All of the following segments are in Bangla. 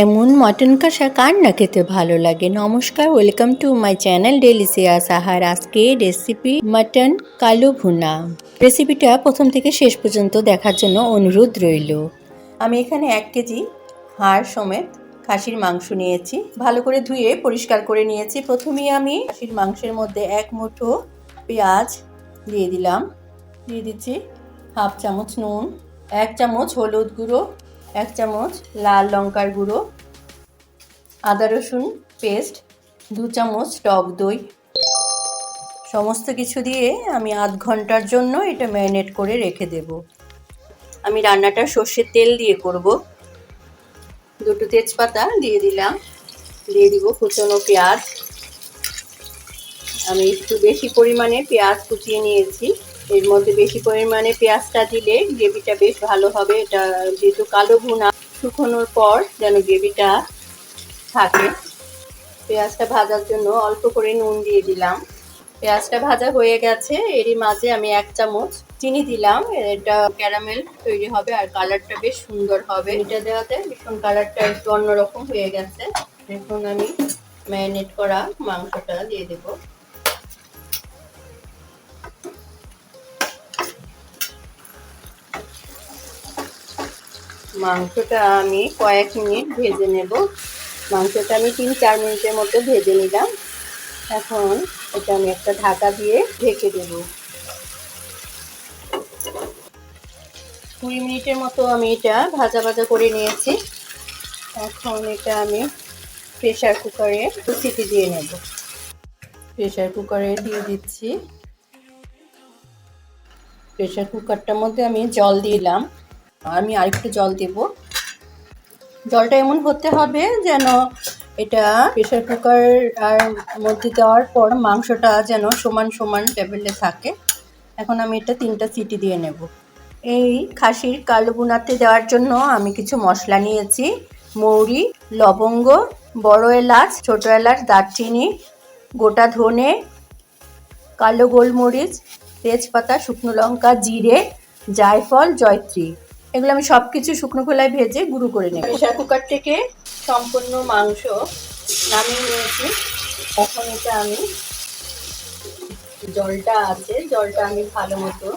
এমন মটন কষা কার না খেতে ভালো লাগে? নমস্কার welcome to my channel delicious Ahar আজকে রেসিপি মটন কালো ভুনা। রেসিপিটা প্রথম থেকে শেষ পর্যন্ত দেখার জন্য অনুরোধ রইল। আমি এখানে এক কেজি হাড় সমেত খাসির মাংস নিয়েছি। ভালো করে ধুয়ে পরিষ্কার করে নিয়েছি। প্রথমেই আমি খাসির মাংসের মধ্যে এক মুঠো পেঁয়াজ দিয়ে দিলাম। দিয়ে দিচ্ছি হাফ চামচ নুন, এক চামচ হলুদ গুঁড়ো এক চামচ লাল লঙ্কার গুঁড়ো, আদা রসুন পেস্ট, দু চামচ টক দই। সমস্ত কিছু দিয়ে আমি আধ ঘণ্টার জন্য এটা ম্যারিনেট করে রেখে দেব। আমি রান্নাটা সর্ষের তেল দিয়ে করব। দুটো তেজপাতা দিয়ে দিলাম। দিয়ে দিব কুচনো পেঁয়াজ। আমি একটু বেশি পরিমাণে পেঁয়াজ কুচিয়ে নিয়েছি। এর মধ্যে বেশি পরিমাণে পেঁয়াজটা দিলে গ্রেভিটা বেশ ভালো হবে। এটা যেহেতু কালো ভুনা, শুকোনোর পর যেন গ্রেভিটা থাকে। পেঁয়াজটা ভাজার জন্য অল্প করে নুন দিয়ে দিলাম। পেঁয়াজটা ভাজা হয়ে গেছে। এরই মাঝে আমি এক চামচ চিনি দিলাম। এটা ক্যারামেল তৈরি হবে আর কালারটা বেশ সুন্দর হবে। এটা দেওয়াতে ভীষণ কালারটা একটু অন্যরকম হয়ে গেছে। এখন আমি ম্যারিনেট করা মাংসটা দিয়ে দেবো। মাংসটা আমি কয়েক মিনিট ভেজে নেব। মাংসটা আমি তিন, চার মিনিটের মতো ভেজে নিলাম। এখন এটা আমি একটা ঢাকা দিয়ে ঢেকে দেব। কুড়ি মিনিটের মতো আমি এটা ভাজা ভাজা করে নিয়েছি। এখন এটা আমি প্রেশার কুকারে সিটি দিয়ে নেব। প্রেশার কুকারে দিয়ে দিচ্ছি। প্রেশার কুকারটার মধ্যে আমি জল দিলাম। আমি আরেকটু জল দেব। জলটা এমন হতে হবে যেন এটা প্রেশার কুকার আর মধ্যে দেওয়ার পর মাংসটা যেন সমান সমান টেবিলে থাকে। এখন আমি এটা তিনটা সিটি দিয়ে নেব। এই খাসির কালো বুনাতে দেওয়ার জন্য আমি কিছু মশলা নিয়েছি। মৌরি, লবঙ্গ, বড় এলাচ, ছোটো এলাচ, দারচিনি, গোটা ধনে, কালো গোলমরিচ, তেজপাতা, শুকনো লঙ্কা, জিরে, জায়ফল, জয়ত্রী। এগুলো আমি সব কিছু শুকনো খোলায় ভেজে গুঁড়ো করে নেব। প্রেশার কুকার থেকে সম্পূর্ণ মাংস নামিয়ে নিয়েছি। এখন এটা আমি জলটা আছে, জলটা আমি ভালো মতো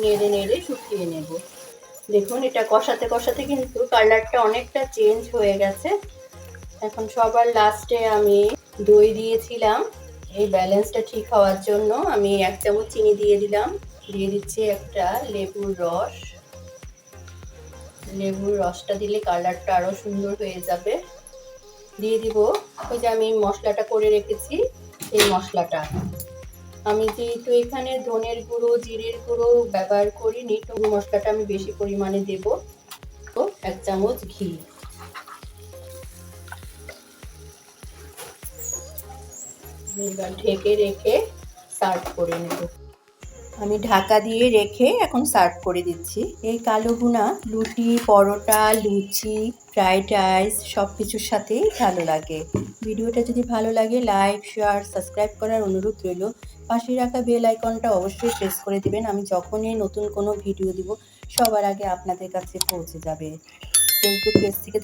নেড়ে নেড়ে শুকিয়ে নেব। দেখুন, এটা কষাতে কষাতে কিন্তু কালারটা অনেকটা চেঞ্জ হয়ে গেছে। এখন সবার লাস্টে আমি দই দিয়েছিলাম। এই ব্যালেন্সটা ঠিক হওয়ার জন্য আমি এক চামচ চিনি দিয়ে দিলাম। দিয়ে দিচ্ছি একটা লেবুর রস। লেবুর রসটা দিলে কালারটা আরও সুন্দর হয়ে যাবে। দিয়ে দিব ওই যে আমি মশলাটা করে রেখেছি, এই মশলাটা। আমি যেহেতু এখানে ধনের গুঁড়ো, জিরের গুঁড়ো ব্যবহার করিনি, তো মশলাটা আমি বেশি পরিমাণে দেব। তো এক চামচ ঘি। ঢেকে রেখে সার্ভ করে নেব। আমি ঢাকা দিয়ে রেখে এখন সার্ভ করে দিচ্ছি। এই কালো গুনা লুটি পরোটা, লুচি, ফ্রাইড রাইস সব কিছুর সাথেই ভালো লাগে। ভিডিওটা যদি ভালো লাগে, লাইক, শেয়ার, সাবস্ক্রাইব করার অনুরোধ রইল। পাশে রাখা বেল আইকনটা অবশ্যই প্রেস করে দিবেন। আমি যখনই নতুন কোনো ভিডিও দিব, সবার আগে আপনাদের কাছে পৌঁছে যাবে। ফেসবুক পেজ থেকে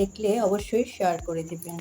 দেখলে অবশ্যই শেয়ার করে দিবেন।